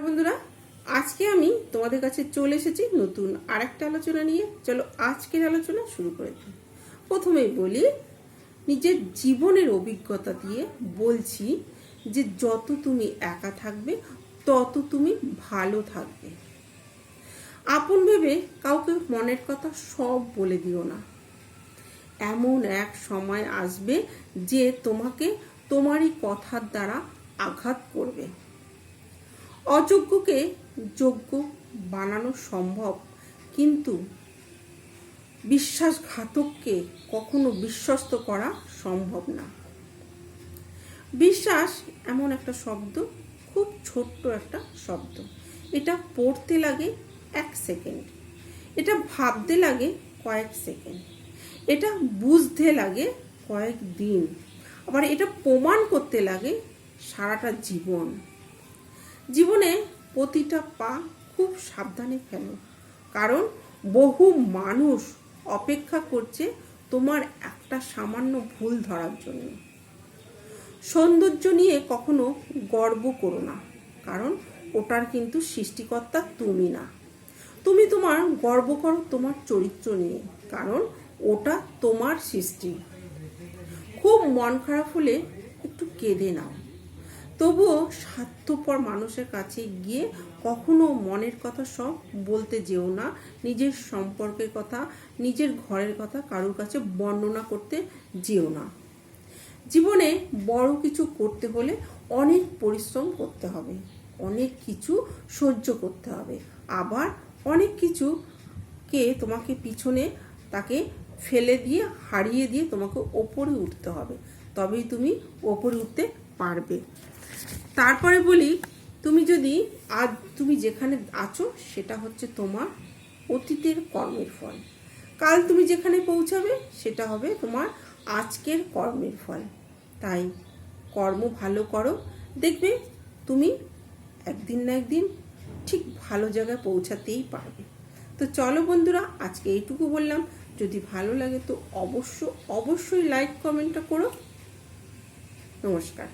নমস্কার বন্ধুরা। আজকে আমি তোমাদের কাছে চলে এসেছি নতুন আরেকটা আলোচনা নিয়ে। চলো আজকের আলোচনা শুরু করে দিই। প্রথমেই বলি, নিজের জীবনের অভিজ্ঞতা দিয়ে বলছি যে যত তুমি একা থাকবে, তত তুমি ভালো থাকবে। আপন ভেবে কাউকে মনের কথা সব বলে দিও না। এমন এক সময় আসবে যে তোমাকে তোমারই কথার দ্বারা আঘাত অযোগ্যকে যোগ্য বানানো সম্ভব, কিন্তু বিশ্বাসঘাতককে কখনো বিশ্বস্ত করা সম্ভব না। বিশ্বাস এমন একটা শব্দ, খুব ছোট্ট একটা শব্দ। এটা পড়তে লাগে এক সেকেন্ড, এটা ভাবতে লাগে কয়েক সেকেন্ড, এটা বুঝতে লাগে কয়েক দিন, আবার এটা প্রমাণ করতে লাগে সারাটা জীবন। জীবনে প্রতিটা পা খুব সাবধানে ফেলো। কারণ বহু মানুষ অপেক্ষা করছে তোমার একটা সামান্য ভুল ধরার জন্য। সৌন্দর্য নিয়ে কখনো গর্ব করো না, কারণ ওটার কিন্তু সৃষ্টিকর্তা তুমি না। তুমি তোমার গর্ব করো তোমার চরিত্র নিয়ে, কারণ ওটা তোমার সৃষ্টি। খুব মন খারাপ হলে একটু কেঁদে নাও। তবুও স্বার্থপর মানুষের কাছে গিয়ে কখনো মনের কথা সব বলতে যেও না। নিজের সম্পর্কের কথা, নিজের ঘরের কথা কারোর কাছে বর্ণনা করতে যেও না। জীবনে বড় কিছু করতে হলে অনেক পরিশ্রম করতে হবে, অনেক কিছু সহ্য করতে হবে। আবার অনেক কিছুকে তোমাকে পিছনে তাকে ফেলে দিয়ে, হারিয়ে দিয়ে তোমাকে ওপরে উঠতে হবে। তবেই তুমি ওপরে উঠতে পারবে। তারপরে বলি, তুমি যদি আজ, তুমি যেখানে আছো সেটা হচ্ছে তোমার অতীতের কর্মের ফল। কাল তুমি যেখানে পৌঁছাবে সেটা হবে তোমার আজকের কর্মের ফল। তাই কর্ম ভালো করো। দেখবে তুমি একদিন না একদিন ঠিক ভালো জায়গায় পৌঁছাতেই পারবে। তো চলো বন্ধুরা, আজকে এইটুকু বললাম। যদি ভালো লাগে তো অবশ্য, অবশ্যই লাইক কমেন্টটা করো। নমস্কার।